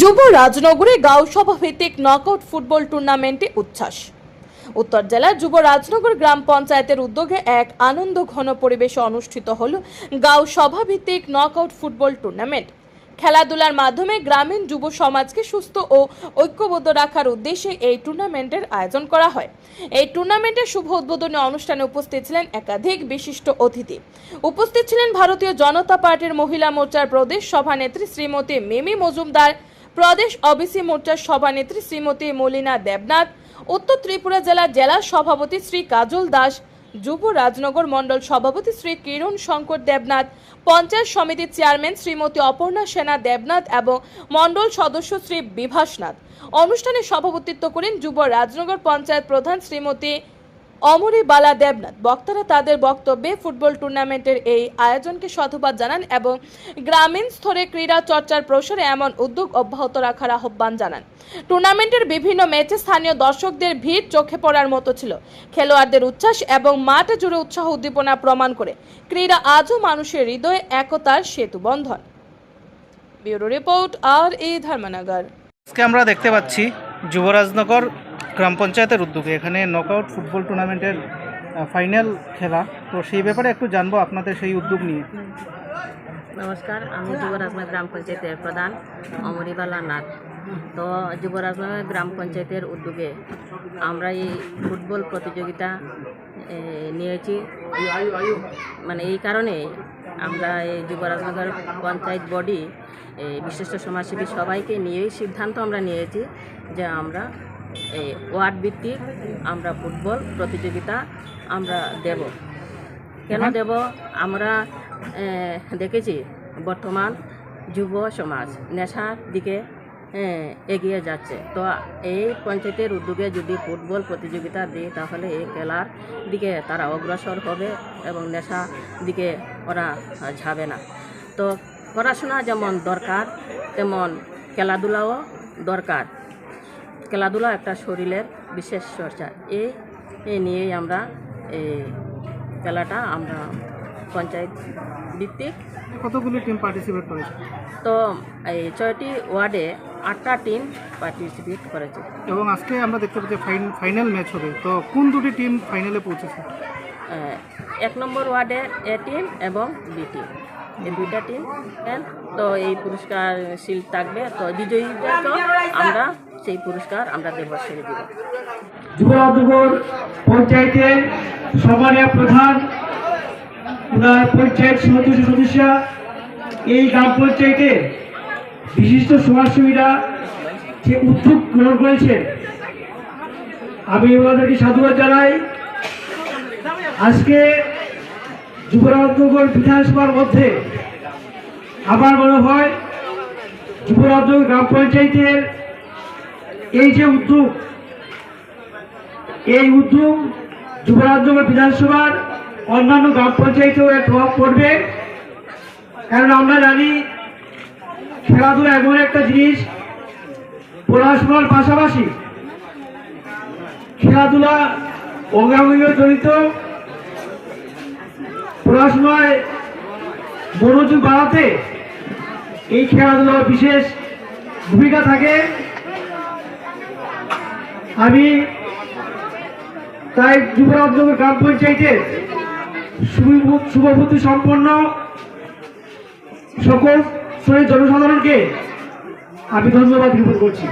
যুব রাজনগরে গাঁও সভা ভিত্তিক নকআউট ফুটবল টুর্নামেন্টে উচ্ছ্বাস। উত্তর জেলার যুব রাজনগর গ্রাম পঞ্চায়েতের উদ্যোগে এক আনন্দ ঘন পরিবেশে অনুষ্ঠিত হল গাঁও সভা ভিত্তিক নকআউট ফুটবল টুর্নামেন্ট খেলাধুলার মাধ্যমে গ্রামীণ যুব সমাজকে সুস্থ ও ঐক্যবদ্ধ রাখার উদ্দেশ্যে এই টুর্নামেন্টের আয়োজন করা হয়। এই টুর্নামেন্টের শুভ উদ্বোধনী অনুষ্ঠানে উপস্থিত ছিলেন একাধিক বিশিষ্ট অতিথি। উপস্থিত ছিলেন ভারতীয় জনতা পার্টির মহিলা মোর্চার প্রদেশ সভানেত্রী শ্রীমতী মিমি মজুমদার প্রদেশ অবিসি মোর্চার সভানেত্রী শ্রীমতী মলিনা দেবনাথ, উত্তর ত্রিপুরা জেলার জেলা সভাপতি শ্রী কাজল দাস, যুব রাজনগর মণ্ডল সভাপতি শ্রী কিরণ শঙ্কর দেবনাথ, পঞ্চায়েত সমিতির চেয়ারম্যান শ্রীমতী অপর্ণা সেনা দেবনাথ এবং মণ্ডল সদস্য শ্রী বিভাসনাথ। অনুষ্ঠানে সভাপতিত্ব করেন যুব রাজনগর পঞ্চায়েত প্রধান শ্রীমতী অমরি বালা দেবনাথ, বক্তারা তাদের বক্তব্যে ফুটবল টুর্নামেন্টের এই আয়োজনকে সাধুবাদ জানান এবং গ্রামীণ স্তরে ক্রীড়া চর্চার প্রসারে এমন উদ্যোগ অব্যাহত রাখার আহ্বান জানান। টুর্নামেন্টের বিভিন্ন ম্যাচে স্থানীয় দর্শকদের ভিড় চোখে পড়ার মতো ছিল। খেলোয়াড়দের উচ্ছ্বাস এবং মাঠ জুড়ে উৎসাহ উদ্দীপনা প্রমাণ করে ক্রীড়া আজও মানুষের হৃদয়ে একতার সেতু বন্ধন। ব্যুরো রিপোর্ট আর এ ধর্মনগর। আজকে আমরা দেখতে পাচ্ছি যুবরাজনগর গ্রাম পঞ্চায়েতের উদ্যোগে এখানে নকআউট ফুটবল টুর্নামেন্টের ফাইনাল খেলা। তো সেই ব্যাপারে একটু জানব আপনাদের সেই উদ্যোগ নিয়ে। নমস্কার, আমি যুবরাজনগর গ্রাম পঞ্চায়েতের প্রধান অমরিবালা নাথ তো যুবরাজনগর গ্রাম পঞ্চায়েতের উদ্যোগে আমরা এই ফুটবল প্রতিযোগিতা নিয়েছি। মানে এই কারণে আমরা এই যুবরাজনগর পঞ্চায়েত বডি বিশিষ্ট সমাজসেবী সবাইকে নিয়েই সিদ্ধান্ত আমরা নিয়েছি যে আমরা এই ওয়ার্ড ভিত্তিক আমরা ফুটবল প্রতিযোগিতা আমরা দেব। কেন দেব? আমরা দেখেছি বর্তমান যুব সমাজ নেশার দিকে এগিয়ে যাচ্ছে। তো এই পঞ্চায়েতের উদ্যোগে যদি ফুটবল প্রতিযোগিতা দিই তাহলে এই খেলার দিকে তারা অগ্রসর হবে এবং নেশা দিকে ওরা যাবে না। তো পড়াশোনা যেমন দরকার তেমন খেলাধুলাও দরকার। খেলাধুলা একটা শরীরের বিশেষ চর্চা। এই এই নিয়েই আমরা এই খেলাটা আমরা পঞ্চায়েত ভিত্তিক কতগুলি টিম পার্টিসিপেট করেছে? তো এই ছয়টি ওয়ার্ডে আটটা টিম পার্টিসিপেট করেছে। এবং আজকে আমরা দেখতে পাচ্ছি ফাইনাল ম্যাচ হবে। তো কোন দুটি টিম ফাইনালে পৌঁছেছে? এক নম্বর ওয়ার্ডে এ টিম এবং বি টিম এই দুইটা টিম তো এই পুরস্কার শিল থাকবে। তো বিজয়ীদেরকেও আমরা সেই পুরস্কার আমরা দেব ছেড়ে দিব। যুবরাজনগর পঞ্চায়েতের সম্মানীয় প্রধান ওনার পঞ্চায়েত সদস্য সদস্য, এই গ্রাম পঞ্চায়েতে বিশিষ্ট সমাজসেবীরা যে উদ্যোগ গ্রহণ করেছেন, আমি ওনাদেরকে সাধুবাদ জানাই। আজকে যুবরাজনগর বিধানসভার মধ্যে আমার মনে হয় যুবরাজনগর গ্রাম পঞ্চায়েতের এই যে উদ্যোগ, এই উদ্যোগ যুবরাজনগর বিধানসভার অন্যান্য গ্রাম পঞ্চায়েতেও এর প্রভাব পড়বে। কারণ আমরা জানি, খেলাধুলা এমন একটা জিনিস, পড়াশোনার পাশাপাশি খেলাধুলা অঙ্গাঙ্গিও জড়িত, পড়াশোনায় মনোযোগ বাড়াতে এই খেলাধুলার বিশেষ ভূমিকা থাকে। আমি তাই যুবরাজনগর গ্রাম পঞ্চায়েতে শুভ- শুভবুদ্ধি সম্পন্ন সকল শ্রেণির জনসাধারণকে আমি ধন্যবাদ জ্ঞাপন করছি।